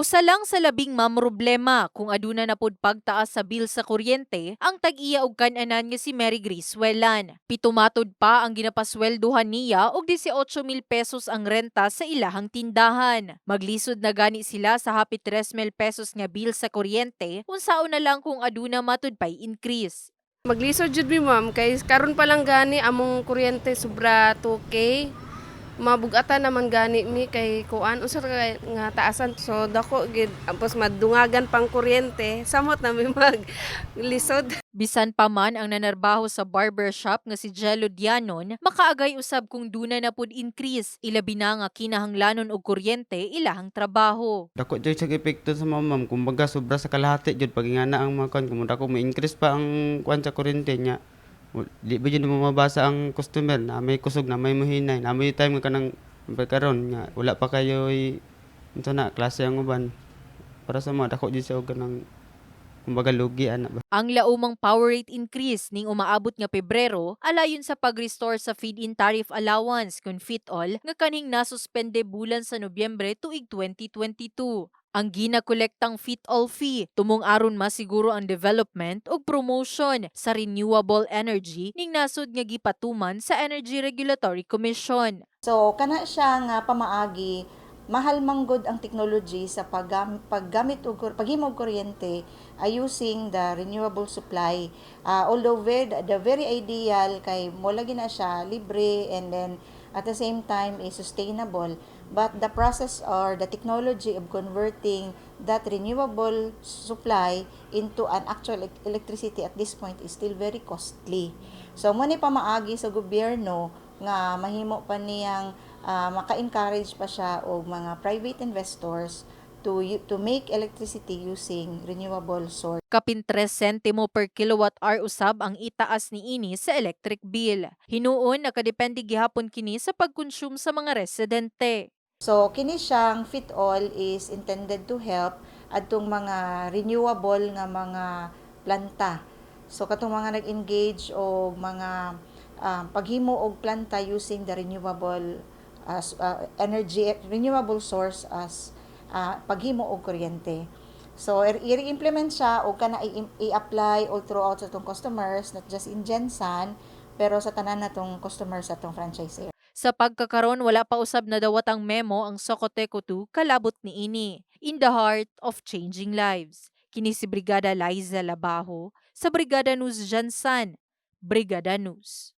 Usa lang sa labing mamroblema kung aduna na pod pagtaas sa bill sa kuryente ang tag-iya og kan-anan nga si Mary Grace Wellan. Pitumatod pa ang ginapasweldohan niya og 18 mil pesos ang renta sa ilahang tindahan. Maglisod na gani sila sa hapit 3 mil pesos nga bill sa kuryente unsaon na lang kung aduna matud pay increase. Maglisod jud mi ma'am kay karon pa lang gani among kuryente sobra 2k. Mabugatan naman gani mi kay kuan unsa ka nga taasan so dako gid ampos madungagan pang kuryente samot na mi maglisod. Bisan pa man ang nanarbaho sa barbershop nga si Jello Dianon, makaagay usab kung duna na pod increase, ilabi na nga kinahanglanon og kuryente ilahang trabaho. Dako jud sa epekto sa mga ma'am. Kumbaga sobra sa kalahati jud pag ingana ang mga kwan. Kung dako ma-increase pa ang kwan sa kuryente niya. Di ba mo mabasa ang customer na may kusog na may muhinay. Na may time nga kanang pagkaron nga wala pa kayo ito na klase ang uban. Para sa mga dako jud sa og kanang kumbaga lugi ana ba. Ang laumang power rate increase ning umaabot nga Pebrero alayon sa pag-restore sa feed-in tariff allowance kun fit-all nga kaning nasuspende bulan sa Nobyembre tuig 2022. Ang ginakolektang fit-all fee tumong aron masiguro ang development ug promotion sa renewable energy ning nasod nga gipatuman sa Energy Regulatory Commission. So kana siya nga pamaagi mahal manggod ang technology sa paggam- paggamit og kur- paghimo og kuryente uh, using the renewable supply. Uh, although very, the very ideal kay mo lagi na siya libre and then at the same time is sustainable but the process or the technology of converting that renewable supply into an actual elec- electricity at this point is still very costly. So mo ni pamaagi sa gobyerno nga mahimo pa niyang ah, maka-encourage pa siya og mga private investors to to make electricity using renewable source. Kapin 3 sentimo per kilowatt hour usab ang itaas ni ini sa electric bill. Hinuon nakadepende gihapon kini sa pagkonsume sa mga residente. So kini siyang fit all is intended to help adtong mga renewable nga mga planta. So katong mga nag-engage og mga ah, paghimo og planta using the renewable as ah, energy renewable source as ah, paghimo og kuryente. So i- i-implement siya o kana i-apply all throughout sa tong customers not just in Gensan pero sa tanan natong customers sa tong franchisee. Sa pagkakaron wala pa usab na dawatang memo ang Socoteco 2 kalabot ni ini. In the heart of changing lives. Kini si Brigada Liza Labajo sa Brigada News Jansan. Brigada News.